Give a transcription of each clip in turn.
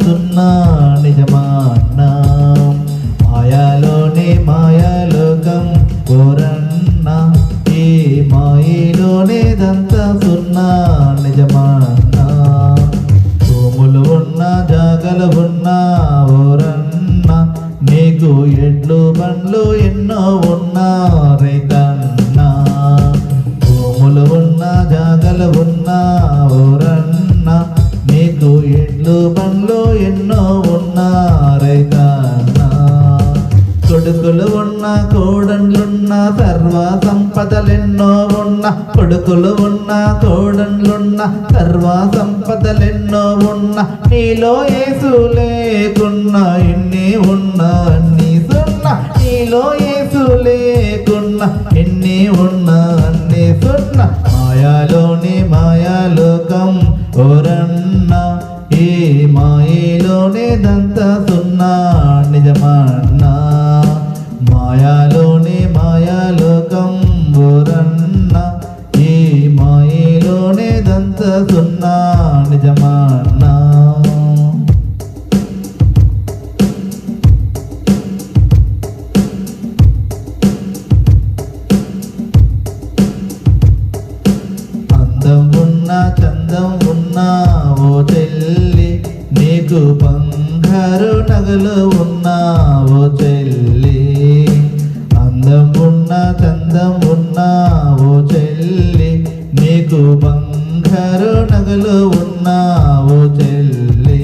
వెతుకుతున్నా నిజమా అన్నా మాయాలోనే మాయాలోకం కోరన్నా. ఈ మాయలోనేదంతా సున్నా నిజమా అన్నా భూములు ఉన్నా జాగలు ఉన్నా ఓరన్నా. నీకు ఎడ్లు బండ్లు ఎన్నో ఉన్నా రైతా కోడన్లున్న సర్వ సంపదలెన్నో ఉన్న కొడుకులు ఉన్న కోడన్లున్న సర్వ సంపదలెన్నో ఉన్న నీలో ఏసు లేకున్నా ఎన్ని ఉన్నా అన్ని సున్నా. నీలో ఏసు లేకున్నా ఎన్ని ఉన్నా అన్ని సున్నా. నీకు బంగారు నగలు ఉన్న చెల్లి. అందం ఉన్న చందం ఉన్నావు చెల్లి. నీకు బంగారు నగలు ఉన్న చెల్లి.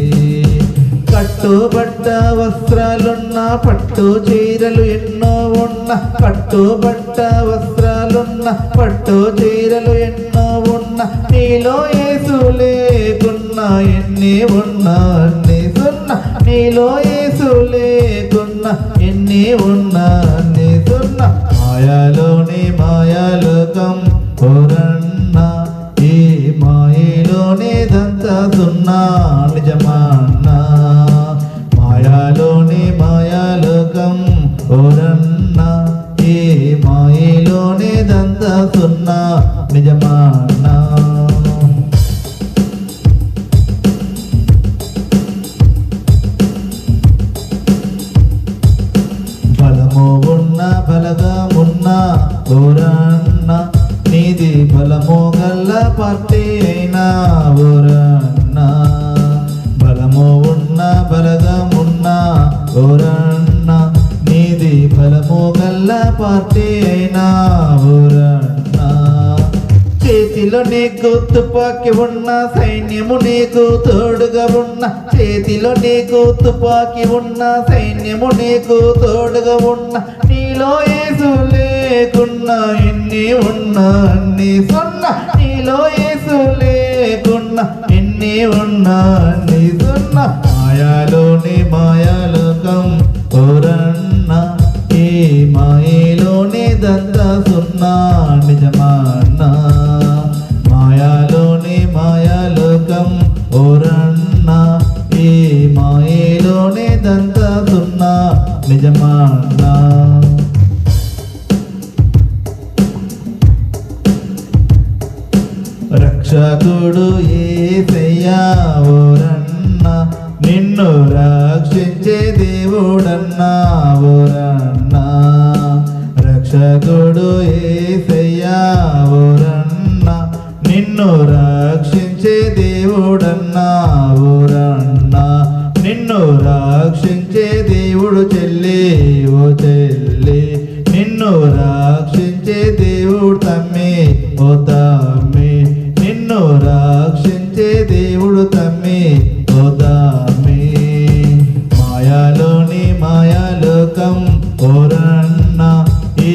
కట్టుబట్ట వస్త్రాలున్న పట్టు చీరలు ఎన్నో ఉన్న కట్టుబట్ట వస్త్రాలున్న పట్టు చీరలు ఎన్నో ఉన్న నీలో ఏసు లేకున్నా ఎన్ని ఉన్నా నీలో ఏసు లేకున్నా ఎన్ని ఉన్నా పార్టీ అయినా చేతిలో నీకు తుపాకి ఉన్న సైన్యము నీకు తోడుగా ఉన్న. చేతిలో నీకు తుపాకి ఉన్న సైన్యము నీకు తోడుగా ఉన్న. నీలో ఏసు లేకున్నా ఎన్ని ఉన్నా అన్ని సున్న. నీలో ఏసు లేకున్నా ఎన్ని ఉన్నా అన్ని సున్న. మాయాలోని మాయాలోకం ఓరన్న నిన్ను రక్షించే దేవుడన్నా ఓరన్న నిన్ను రక్షించే దేవుడు చెల్లి ఓ చెల్లి. నిన్ను రక్షించే దేవుడు తమ్మి ఓ తమ్మి. నిన్ను రక్షించే దేవుడు తమ్మి ఓ తమ్మి. మాయాలోని మాయాలోకం ఓరన్న ఈ